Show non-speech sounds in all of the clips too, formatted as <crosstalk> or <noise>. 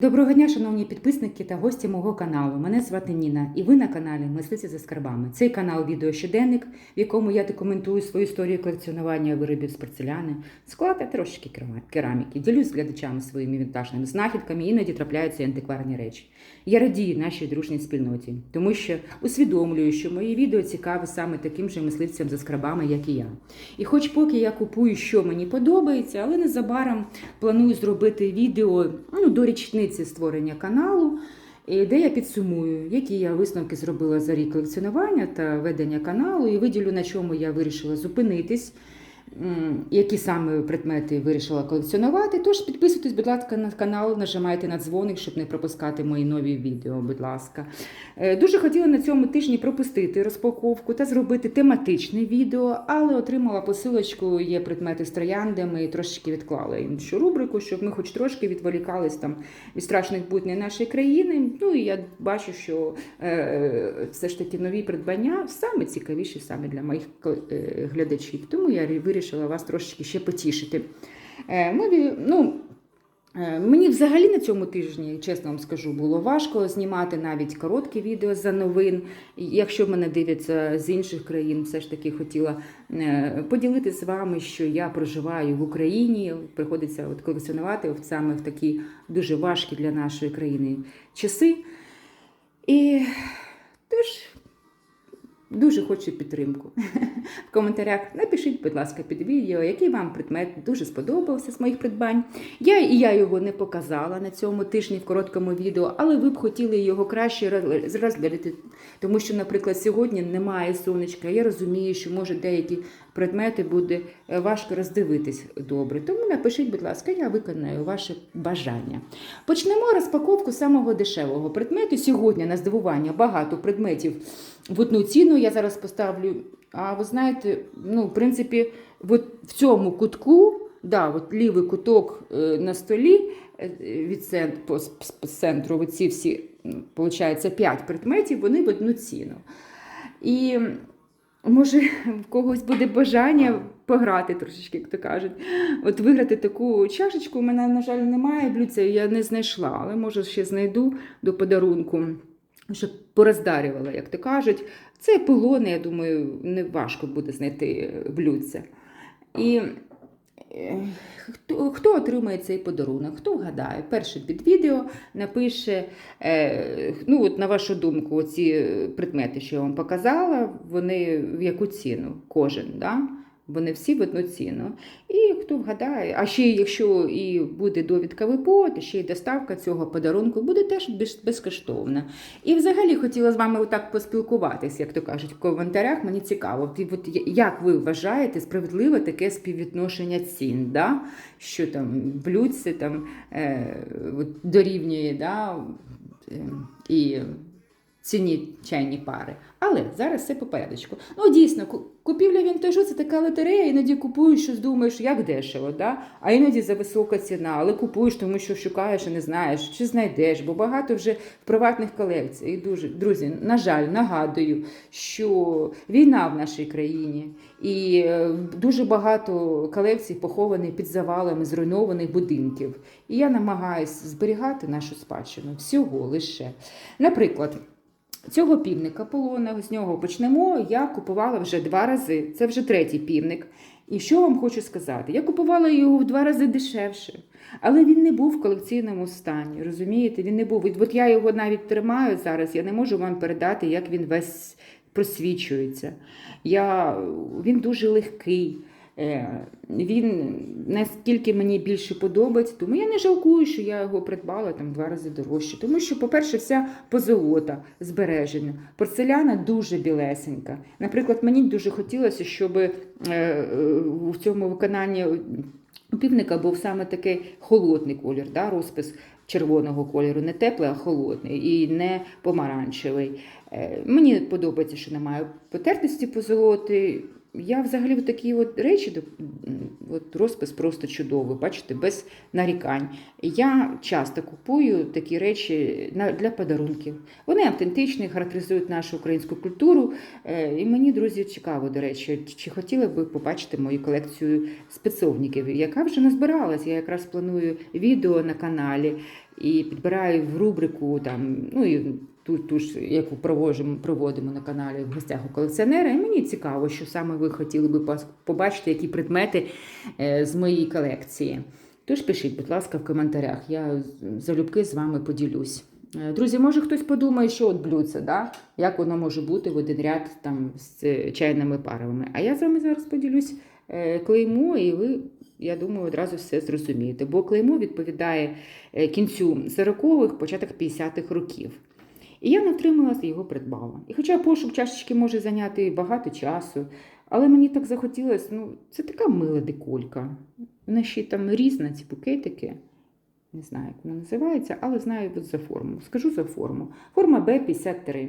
Доброго дня, шановні підписники та гості мого каналу. Мене звати Ніна, і ви на каналі Мисливці за скарбами. Цей канал відеощоденник, в якому я документую свою історію колекціонування виробів з порцеляни, склад та трошки кераміки. Ділюсь з глядачами своїми вінтажними знахідками, іноді трапляються антикварні речі. Я радію нашій дружній спільноті, тому що усвідомлюю, що мої відео цікаві саме таким же мисливцям за скарбами, як і я. І хоч поки я купую, що мені подобається, але незабаром планую зробити відео ну, до річниці створення каналу, де я підсумую, які я висновки зробила за рік колекціонування та ведення каналу, і виділю, на чому я вирішила зупинитись. Які саме предмети вирішила колекціонувати. Тож підписуйтесь, будь ласка, на канал, нажимайте на дзвоник, щоб не пропускати мої нові відео, будь ласка. Е, Дуже хотіла на цьому тижні пропустити розпаковку та зробити тематичне відео, але отримала посилочку, є предмети з трояндами і трошечки відклала іншу рубрику, щоб ми хоч трошки відволікались там від страшних будней нашої країни. Ну і я бачу, що е, все ж таки нові придбання саме цікавіші саме для моїх е, глядачів. Тому я вирішила вас трошечки ще потішити. Е, ми, ну, Е, Мені взагалі на цьому тижні, чесно вам скажу, було важко знімати навіть короткі відео за новин. Якщо мене дивляться з інших країн, все ж таки хотіла е, поділитися з вами, що я проживаю в Україні. Приходиться от колекціонувати саме в такі дуже важкі для нашої країни часи. І тож дуже хочу підтримку. <laughs> В коментарях напишіть, будь ласка, під відео, який вам предмет дуже сподобався з моїх придбань. Я і я його не показала на цьому тижні в короткому відео, але ви б хотіли його краще роз- розглядати, тому що, наприклад, сьогодні немає сонечка. Я розумію, що може деякі предмети буде е, важко роздивитись добре. Тому напишіть, будь ласка, я виконаю ваше бажання. Почнемо розпаковку самого дешевого предмету. Сьогодні на здивування багато предметів в одну ціну. Я зараз поставлю. А ви знаєте, ну, в принципі, от в цьому кутку, да, от лівий куток е, на столі е, від центру, по, оці всі, виходить, 5 предметів, вони в одну ціну. І може в когось буде бажання пограти трошечки, як то кажуть. От виграти таку чашечку. У мене, на жаль, немає блюдця, я не знайшла, але може ще знайду до подарунку, щоб пороздарювала, як то кажуть. Це полони, я думаю, не важко буде знайти блюдця. І е, хто, хто отримає цей подарунок? Хто вгадає? Перший під відео напише, е, ну от на вашу думку, оці предмети, що я вам показала, вони в яку ціну? Кожен, да? Вони всі в одну ціну. І хто вгадає, а ще якщо і буде довідка ВПО, то ще й доставка цього подарунку буде теж безкоштовна. І взагалі хотіла з вами отак поспілкуватись, як то кажуть, в коментарях. Мені цікаво, от як ви вважаєте справедливе таке співвідношення цін? Да? Що там блюдце там е, дорівнює да? е, і ціні чайні пари. Але зараз все по порядочку. Ну, дійсно, купівля вінтажу це така лотерея, іноді купуєш щось, думаєш, як дешево, да? а іноді за висока ціна, але купуєш, тому що шукаєш і не знаєш, чи знайдеш, бо багато вже в приватних колекціях. І дуже, друзі, на жаль, нагадую, що війна в нашій країні, і е, дуже багато колекцій поховані під завалами зруйнованих будинків. І я намагаюся зберігати нашу спадщину всього лише. Наприклад, Цього півника полона, з нього почнемо. Я купувала вже два рази. Це вже третій півник. І що вам хочу сказати? Я купувала його в два рази дешевше, але він не був в колекційному стані. Розумієте? Він не був. От я його навіть тримаю зараз. Я не можу вам передати, як він весь просвічується. Я... Він дуже легкий. Е, Він наскільки мені більше подобається, тому я не жалкую, що я його придбала там два рази дорожче. Тому що, по-перше, вся позолота збережена. Порцеляна дуже білесенька. Наприклад, мені дуже хотілося, щоб е, е, в цьому виконанні півника був саме такий холодний колір, да, розпис червоного кольору, не теплий, а холодний і не помаранчевий. Е, Мені подобається, що немає потертості позолоти. Я взагалі от такі от речі, от розпис просто чудовий, бачите, без нарікань. Я часто купую такі речі для подарунків. Вони автентичні, характеризують нашу українську культуру. Е, І мені, друзі, цікаво, до речі, чи хотіли б побачити мою колекцію спецовників, яка вже назбиралась. Я якраз планую відео на каналі і підбираю в рубрику там, ну і ту, ту ж, яку проводимо, проводимо на каналі в гостях у колекціонера. І мені цікаво, що саме ви хотіли би побачити, які предмети е, з моєї колекції. Тож пишіть, будь ласка, в коментарях. Я залюбки з вами поділюсь. Е, Друзі, може хтось подумає, що от блюдце, да? як воно може бути в один ряд там, з е, чайними парами. А я з вами зараз поділюсь клеймо, і ви, я думаю, одразу все зрозумієте. Бо клеймо відповідає кінцю 40-х, початок 50-х років. І я не втрималася його придбала. І хоча пошук чашечки може зайняти багато часу, але мені так захотілося, ну, це така мила деколька. Вона ще там різна, ці букетики. Не знаю, як вона називається, але знаю от за форму. Скажу за форму. Форма Б53.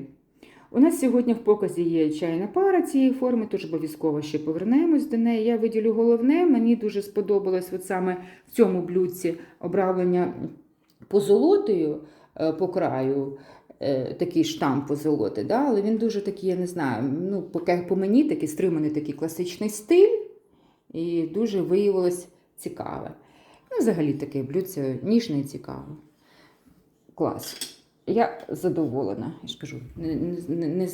У нас сьогодні в показі є чайна пара цієї форми, тож обов'язково ще повернемось до неї. Я виділю головне. Мені дуже сподобалось от саме в цьому блюдці обравлення позолотою е, по краю. Е, Такий штамп позолоти, да? але він дуже такий, я не знаю, ну, поки по мені такий стриманий такий класичний стиль, і дуже виявилось цікаве. Ну, взагалі таке блюдце ніжне і цікаве. Клас. Я задоволена, я ж кажу, не, не, не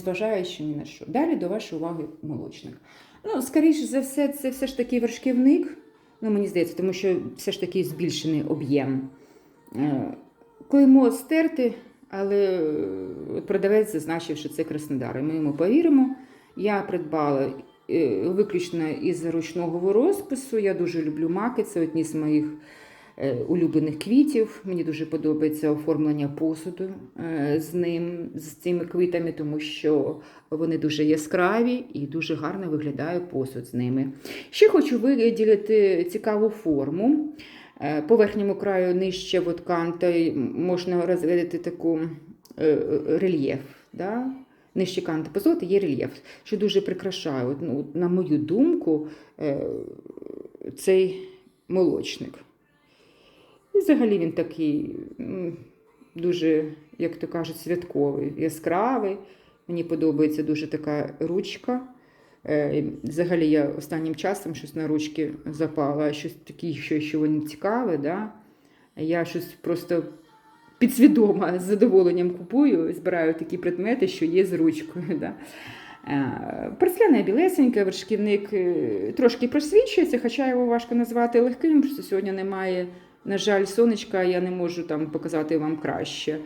ні на що. Далі до вашої уваги молочник. Ну, скоріше за все, це все ж таки вершківник. Ну, мені здається, тому що все ж таки збільшений об'єм. Е, Клеймо стерти, але е, продавець зазначив, що це Краснодар. І ми йому повіримо. Я придбала е, виключно із ручного розпису. Я дуже люблю маки, це одні з моїх е, улюблених квітів. Мені дуже подобається оформлення посуду з ним, з цими квітами, тому що вони дуже яскраві і дуже гарно виглядає посуд з ними. Ще хочу виділити цікаву форму. Е, По верхньому краю нижче от канта можна розглядати таку е, е, рельєф. Да? Нижче канти позолоти є рельєф, що дуже прикрашає, от, ну, на мою думку, цей молочник. І взагалі він такий дуже, як то кажуть, святковий, яскравий. Мені подобається дуже така ручка. Е, Взагалі я останнім часом щось на ручки запала, щось таке, що, що воно цікаве. Да? Я щось просто підсвідомо з задоволенням купую, збираю такі предмети, що є з ручкою. Да? Е, Порцеляна білесенька, вершківник е, трошки просвічується, хоча його важко назвати легким, просто сьогодні немає, на жаль, сонечка, я не можу там показати вам краще.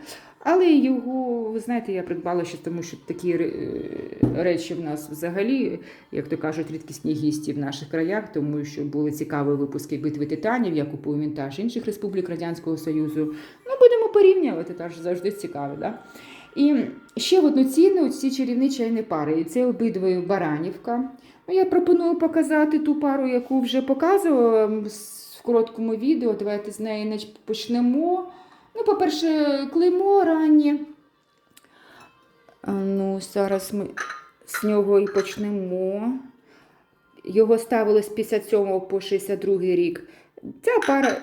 Але його, ви знаєте, я придбала ще тому, що такі е, речі в нас взагалі, як то кажуть, рідкісні гісті в наших краях, тому що були цікаві випуски битви титанів. Я купую вінтаж інших республік Радянського Союзу. Ну, будемо порівнювати, теж завжди цікаво. Да? І ще в одну ціну ці чарівні чайні пари. І це обидві Баранівка. Ну, я пропоную показати ту пару, яку вже показувала в короткому відео. Давайте з неї почнемо. Ну, по-перше, клеймо раннє. Ну, зараз ми з нього і почнемо. Його ставили з 57 по 62 рік. Ця пара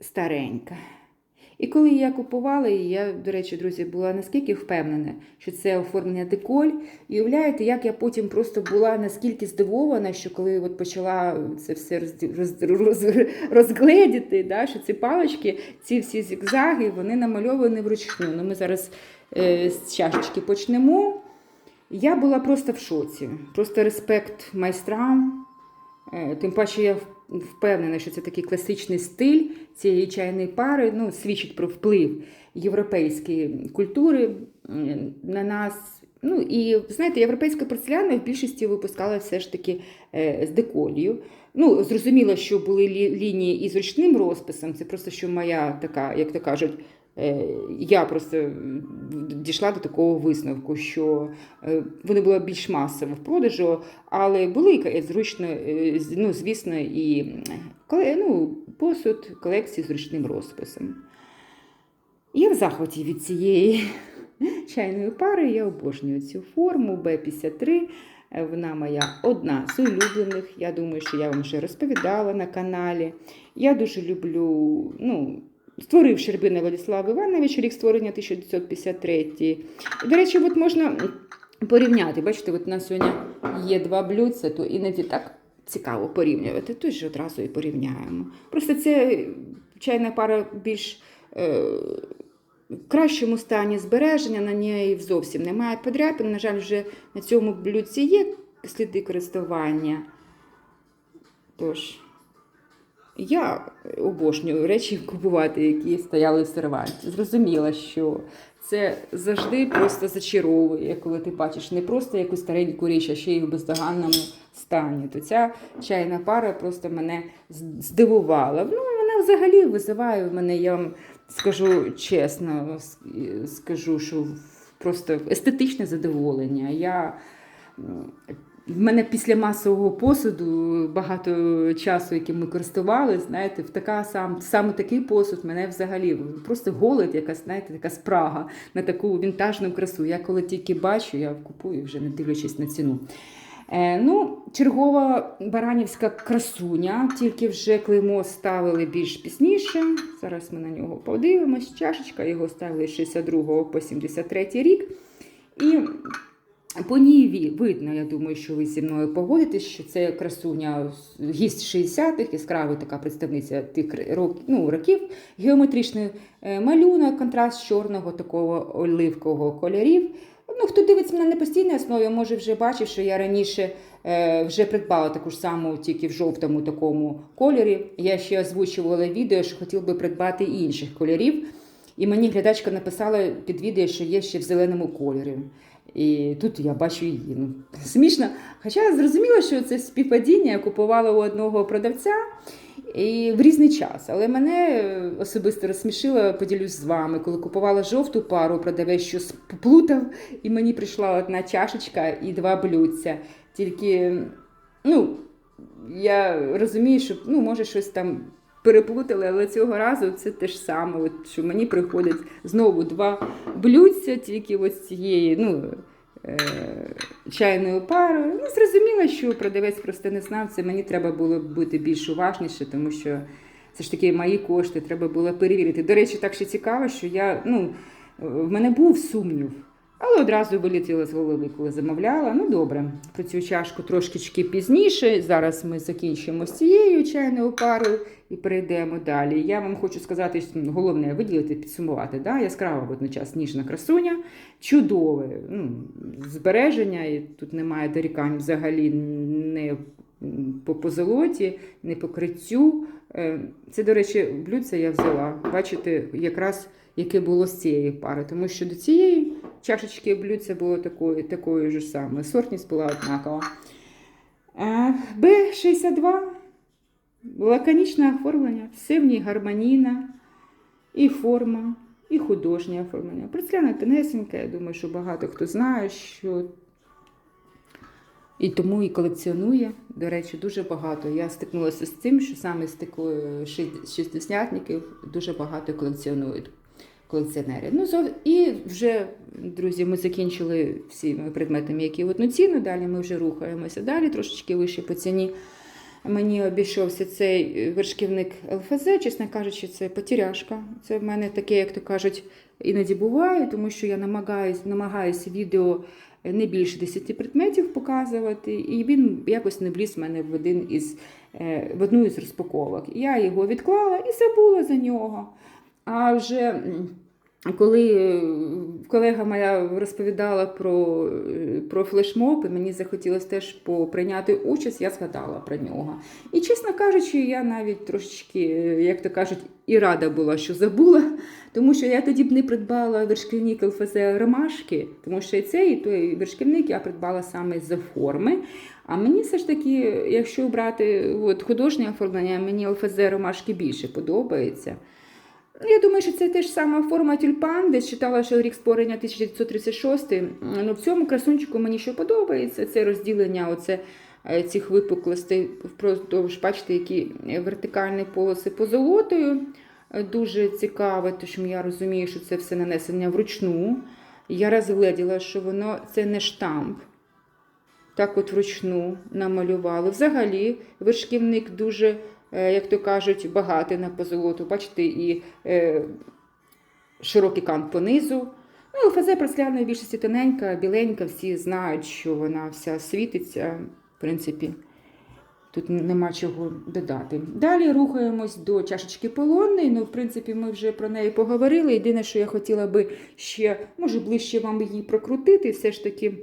старенька. І коли я купувала її, я, до речі, друзі, була наскільки впевнена, що це оформлення деколь. І уявляєте, як я потім просто була наскільки здивована, що коли от почала це все роз, роз, роз, розгледіти, да, що ці палички, ці всі зігзаги, вони намальовані вручну. Ну, ми зараз е, з чашечки почнемо. Я була просто в шоці. Просто респект майстрам. Е, Тим паче я впевнена, що це такий класичний стиль цієї чайної пари, ну, свідчить про вплив європейської культури на нас. Ну і знаєте, європейська порцеляна в більшості випускала все ж таки е, з деколію. Ну, зрозуміло, що були лі- лінії із ручним розписом. Це просто що моя така, як то кажуть, я просто дійшла до такого висновку, що е, вони були більш масово в продажу, але були і зручно, е, ну, звісно, і ну, посуд колекції з ручним розписом. Я в захваті від цієї <laughs> чайної пари. Я обожнюю цю форму B53. Е, Вона моя одна з улюблених. Я думаю, що я вам вже розповідала на каналі. Я дуже люблю, ну, створив Щербина Владислав Іванович, рік створення 1953. До речі, от можна порівняти. Бачите, от у нас сьогодні є два блюдця, то іноді так цікаво порівнювати. Тут же одразу і порівняємо. Просто це чайна пара більш е, в кращому стані збереження, на неї зовсім немає подряпин. На жаль, вже на цьому блюдці є сліди користування. Тож, я обожнюю речі купувати, які стояли в серванті. Зрозуміла, що це завжди просто зачаровує, коли ти бачиш не просто якусь стареньку річ, а ще й в бездоганному стані. То ця чайна пара просто мене здивувала. Ну, вона взагалі визиває в мене, я вам скажу чесно, скажу, що просто естетичне задоволення. Я в мене після масового посуду багато часу, яким ми користувалися, знаєте, в така сам саме такий посуд мене взагалі просто голод, якась знаєте, така спрага на таку вінтажну красу. Я коли тільки бачу, я купую вже не дивлячись на ціну. Е, ну, чергова баранівська красуня, тільки вже клеймо ставили більш пізніше. Зараз ми на нього подивимось. Чашечка його ставили з 62 по 73 рік. І по ній видно, я думаю, що ви зі мною погодитесь, що це красуня гість 60-х, яскрава така представниця тих р- рок- ну, років. Геометричний е, малюнок, контраст чорного такого оливкового кольорів. Ну, хто дивиться мене на постійній основі, може вже бачив, що я раніше е, вже придбала таку ж саму, тільки в жовтому такому кольорі. Я ще озвучувала відео, що хотіла би придбати інших кольорів. І мені глядачка написала під відео, що є ще в зеленому кольорі. І тут я бачу її. Ну, смішно. Хоча я зрозуміла, що це співпадіння я купувала у одного продавця і в різний час. Але мене особисто розсмішило, поділюсь з вами, коли купувала жовту пару, продавець щось поплутав, і мені прийшла одна чашечка і два блюдця. Тільки, ну, я розумію, що ну, може щось там переплутали, але цього разу це те ж саме. От, що мені приходять знову два блюдця, тільки ось цієї ну, е, чайною парою. Ну, зрозуміло, що продавець просто не знав це. Мені треба було бути більш уважніше, тому що це ж таки мої кошти, треба було перевірити. До речі, так ще цікаво, що я, ну, в мене був сумнів. Але одразу вилетіла з голови, коли замовляла. Ну добре, про цю чашку трошечки пізніше. Зараз ми закінчимо з цією чайною парою і перейдемо далі. Я вам хочу сказати, що ну, головне виділити, підсумувати. Да? Яскрава водночас ніжна красуня, чудове ну, збереження, і тут немає дорікань взагалі не по позолоті, не по криттю. Е, Це, до речі, блюдце я взяла. Бачите, якраз яке було з цієї пари, тому що до цієї чашечки блюдце було такою, такою ж саме. Сортність була однакова. Е, Б62 лаконічне оформлення, все в ній гармонійна, і форма, і художнє оформлення. Порцеляна тонесенька, я думаю, що багато хто знає, що і тому і колекціонує. До речі, дуже багато. Я стикнулася з тим, що саме з такою шістдесятників дуже багато колекціонують колекціонери. Ну, і вже, друзі, ми закінчили всіми предметами, які в одну ціну. Далі ми вже рухаємося далі, трошечки вище по ціні. Мені обійшовся цей вершківник ЛФЗ, чесно кажучи, це потеряшка. Це в мене таке, як то кажуть, іноді буває, тому що я намагаюся намагаюся відео не більше 10 предметів показувати, і він якось не вліз в мене в один із е, в одну із розпаковок. Я його відклала і забула за нього. А вже коли е, колега моя розповідала про, е, про флешмоб, і мені захотілося теж прийняти участь, я згадала про нього. І, чесно кажучи, я навіть трошечки, е, як то кажуть, і рада була, що забула, тому що я тоді б не придбала вершківник ЛФЗ ромашки, тому що і цей, і той вершківник я придбала саме за форми. А мені все ж таки, якщо брати от, художнє оформлення, мені ЛФЗ ромашки більше подобається. Я думаю, що це теж сама форма тюльпан, десь читала, що рік створення 1936. Ну, в цьому красунчику мені що подобається, це розділення оце, е, цих випуклостей впродовж, бачите, які вертикальні полоси позолотою. Е, Дуже цікаво, тому я розумію, що це все нанесення вручну. Я розгляділа, що воно це не штамп. Так от вручну намалювали. Взагалі, вершківник дуже, як то кажуть, багатий на позолоту. Бачите, і е, широкий кант понизу. Ну, ЛФЗ порцеляна в більшості тоненька, біленька, всі знають, що вона вся світиться. В принципі, тут нема чого додати. Далі рухаємось до чашечки полонної. Ну, в принципі, ми вже про неї поговорили. Єдине, що я хотіла би ще, може, ближче вам її прокрутити, все ж таки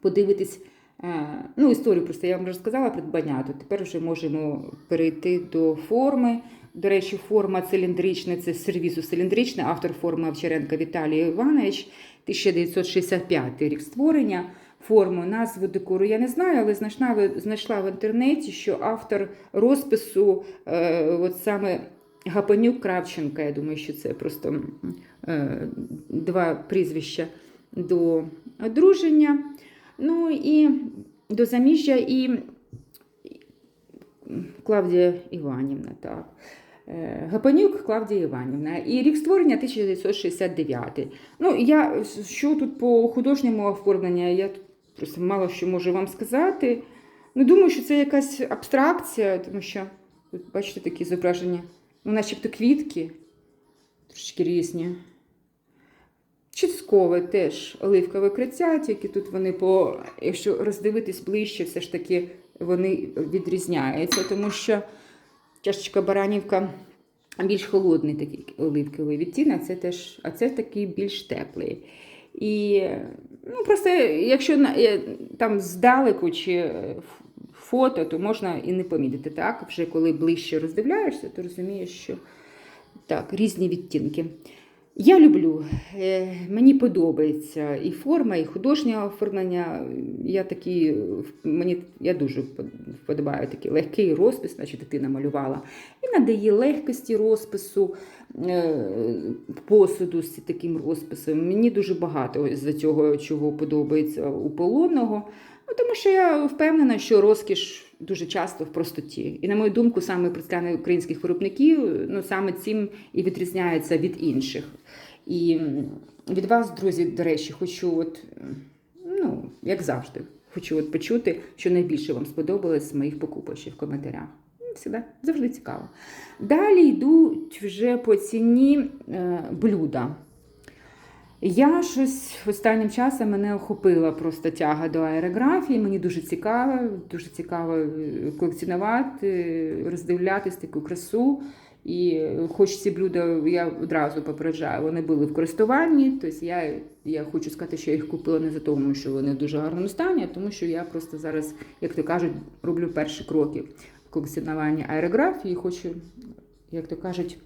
подивитись. Е, Ну, історію просто я вам вже сказала придбання, то тепер вже можемо перейти до форми. До речі, форма циліндрична, це сервісу циліндрична, автор форми Овчаренко Віталій Іванович, 1965 рік створення. Форму, назву декору я не знаю, але знайшла, знайшла в інтернеті, що автор розпису, е, от саме Гапанюк Кравченка, я думаю, що це просто е, два прізвища до одруження. Ну і до заміжжя і Клавдія Іванівна, так. Е, Гапанюк Клавдія Іванівна. І рік створення 1969. Ну, я що тут по художньому оформленню, я тут просто мало що можу вам сказати. Ну, думаю, що це якась абстракція, тому що тут, бачите, такі зображення, ну, начебто квітки, трошки різні. Часткове теж оливкове криття, тільки тут вони по, якщо роздивитись ближче, все ж таки вони відрізняються, тому що чашечка баранівка більш холодний такий оливковий відтінок, це теж, а це такий більш теплий. І ну, просто якщо там здалеку чи е, фото, то можна і не помітити. Так? Вже коли ближче роздивляєшся, то розумієш, що так, різні відтінки. Я люблю, е, мені подобається і форма, і художнє оформлення. Я такі, мені я дуже впод- вподобаю такий легкий розпис, наче дитина малювала. І надає легкості розпису е, посуду з таким розписом. Мені дуже багато з цього, чого подобається у полонного. Ну, тому що я впевнена, що розкіш дуже часто в простоті. І, на мою думку, саме представлення українських виробників ну, саме цим і відрізняється від інших. І від вас, друзі, до речі, хочу, от, ну, як завжди, хочу от почути, що найбільше вам сподобалось з моїх покупочів в коментарях. Ну, Всегда, завжди цікаво. Далі йдуть вже по ціні е, блюда. Я щось останнім часом мене охопила просто тяга до аерографії. Мені дуже цікаво, дуже цікаво е, колекціонувати, роздивлятись таку красу. І хоч ці блюда я одразу попереджаю, вони були в користуванні. Тобто я, я хочу сказати, що я їх купила не за тому, що вони в дуже гарному стані, а тому що я просто зараз, як то кажуть, роблю перші кроки в колекціонуванні аерографії. Хочу, як то кажуть,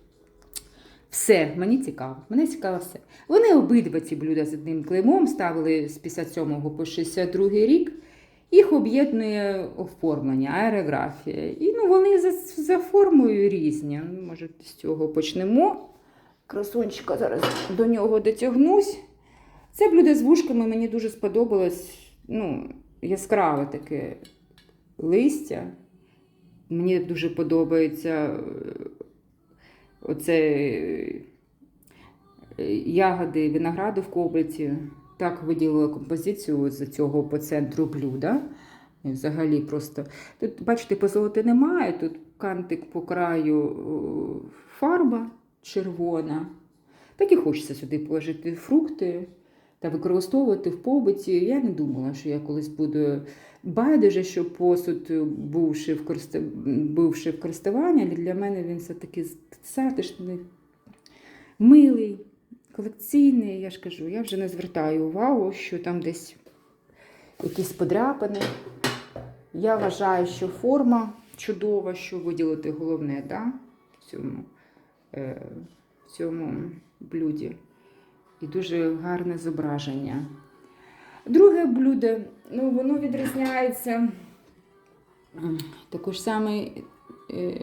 все, мені цікаво. Мене цікаво все. Вони обидва ці блюда з одним клеймом ставили з 57 по 62 рік. Їх об'єднує оформлення, аерографія. І ну, вони за, за формою різні. Може, з цього почнемо. Красончика зараз до нього дотягнусь. Це блюдо з вушками мені дуже сподобалось. Ну, яскраве таке листя. Мені дуже подобається оце е, ягоди винограду в коблиці. Так виділила композицію з цього по центру блюда. І взагалі просто. Тут, бачите, позолоти немає, тут кантик по краю фарба червона. Так і хочеться сюди положити фрукти та використовувати в побуті. Я не думала, що я колись буду байдуже, що посуд бувши в, користу... бувши в користуванні, але для мене він все-таки затишний, милий, колекційний. Я ж кажу, я вже не звертаю увагу, що там десь якісь подряпини. Я вважаю, що форма чудова, що виділити головне да, в, цьому, е, в цьому блюді. І дуже гарне зображення. Друге блюдо, ну, воно відрізняється також саме е,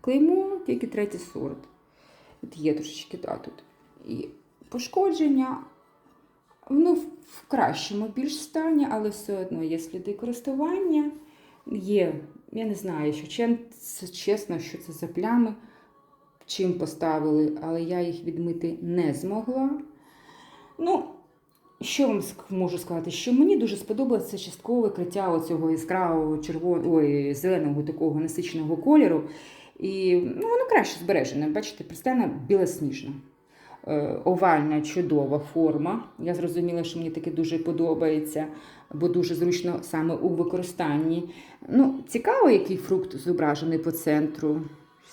клеймо, тільки третій сорт. Є трошечки да, тут і пошкодження. Воно в- кращому більш стані, але все одно є сліди користування. Є, я не знаю, що чен- це чесно, що це за плями, чим поставили, але я їх відмити не змогла. Ну, що вам можу сказати? Що мені дуже сподобалося часткове криття оцього яскравого червоного, ой, зеленого такого насиченого кольору. І ну, воно краще збережене. Бачите, пристена білосніжна. Е, Овальна чудова форма. Я зрозуміла, що мені таке дуже подобається, бо дуже зручно саме у використанні. Ну, цікаво, який фрукт зображений по центру.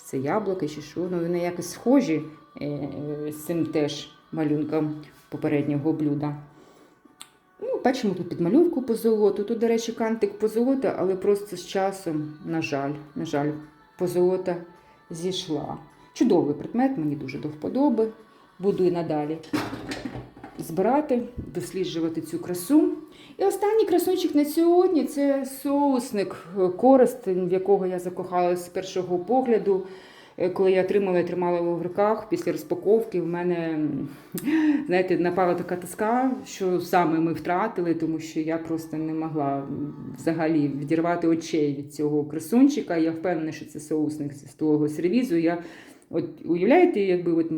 Це яблуко чи що. Ну, вони якось схожі е, з цим теж малюнком попереднього блюда. Ну, бачимо тут підмальовку по золоту. Тут, до речі, кантик по золоту, але просто з часом, на жаль, на жаль, позолота зійшла. Чудовий предмет, мені дуже до вподоби. Буду і надалі збирати, досліджувати цю красу. І останній красунчик на сьогодні це соусник Коростень, в якого я закохалась з першого погляду. Е, Коли я отримала і тримала його в руках після розпаковки, в мене знаєте, напала така тоска, що саме ми втратили, тому що я просто не могла взагалі відірвати очей від цього красунчика. Я впевнена, що це соусник з того сервізу. Я от уявляєте, якби от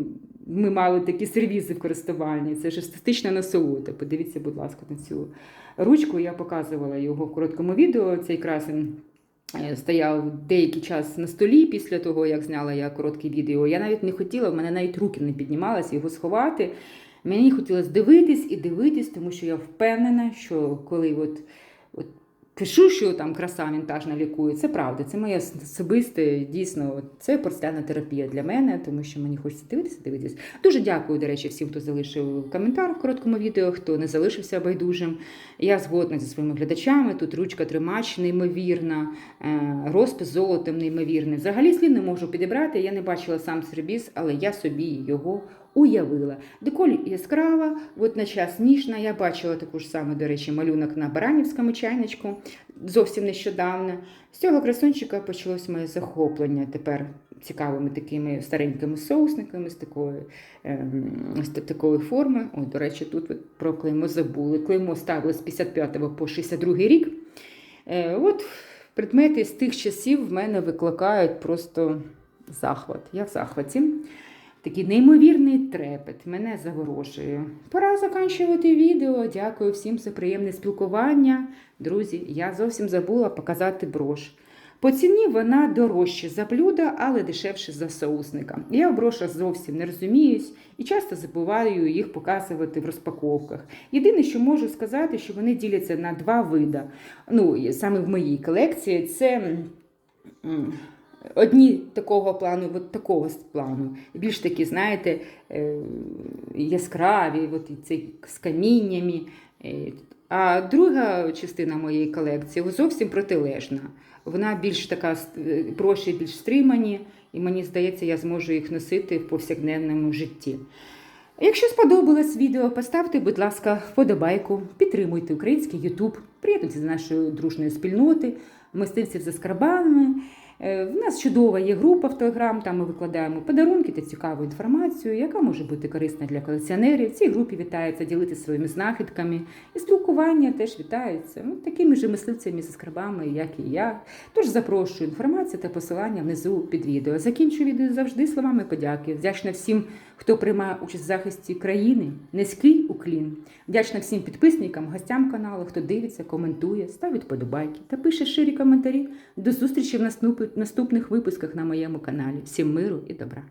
ми мали такі сервізи в користуванні. Це ж естетична насолода. Подивіться, будь ласка, на цю ручку. Я показувала його в короткому відео. Цей красень стояв деякий час на столі після того, як зняла я коротке відео. Я навіть не хотіла, в мене навіть руки не піднімалися його сховати. Мені хотілося дивитись і дивитись, тому що я впевнена, що коли от пишу, що там краса вінтажна лікує, це правда, це моє особисте, дійсно, це порцеляна терапія для мене, тому що мені хочеться дивитися, дивитись. Дуже дякую, до речі, всім, хто залишив коментар в короткому відео, хто не залишився байдужим. Я згодна зі своїми глядачами. Тут ручка тримач неймовірна, е, розпис золотом неймовірний. Взагалі слів не можу підібрати. Я не бачила сам сервіс, але я собі його уявила. Деколь яскрава, водночас ніжна. Я бачила таку ж саме, до речі, малюнок на баранівському чайничку зовсім нещодавно. З цього красунчика почалось моє захоплення тепер цікавими такими старенькими соусниками з такої, ем, з такої форми. Ой, до речі, тут про клеймо забули. Клеймо ставили з 55 по 62 рік. Е, от предмети з тих часів в мене викликають просто захват. Я в захваті. Такий неймовірний трепет мене заворожує. Пора закінчувати відео. Дякую всім за приємне спілкування. Друзі, я зовсім забула показати брош. По ціні вона дорожча за блюда, але дешевше за соусника. Я в брошах зовсім не розуміюсь і часто забуваю їх показувати в розпаковках. Єдине, що можу сказати, що вони діляться на два види. Ну, саме в моїй колекції це. Одні такого плану, от такого плану, більш такі, знаєте, е, яскраві, от і цей з каміннями. Е, А друга частина моєї колекції зовсім протилежна. Вона більш така е, броші більш стримані, і мені здається, я зможу їх носити в повсякденному житті. Якщо сподобалось відео, поставте, будь ласка, вподобайку, підтримуйте український Ютуб, приєднуйтесь до нашої дружної спільноти, мистеців за скарбами. Е, В нас чудова є група в Телеграм, там ми викладаємо подарунки та цікаву інформацію, яка може бути корисна для колекціонерів. В цій групі вітається ділитися своїми знахідками. І спілкування теж вітається. Ну, такими ж мисливцями за скарбами, як і я. Тож запрошую інформацію та посилання внизу під відео. Закінчу відео завжди словами подяки. Вдячна всім, хто приймає участь в захисті країни. Низький уклін. Вдячна всім підписникам, гостям каналу, хто дивиться, коментує, ставить подобайки та пише щирі коментарі. До зустрічі в наступ- наступних випусках на моєму каналі. Всім миру і добра!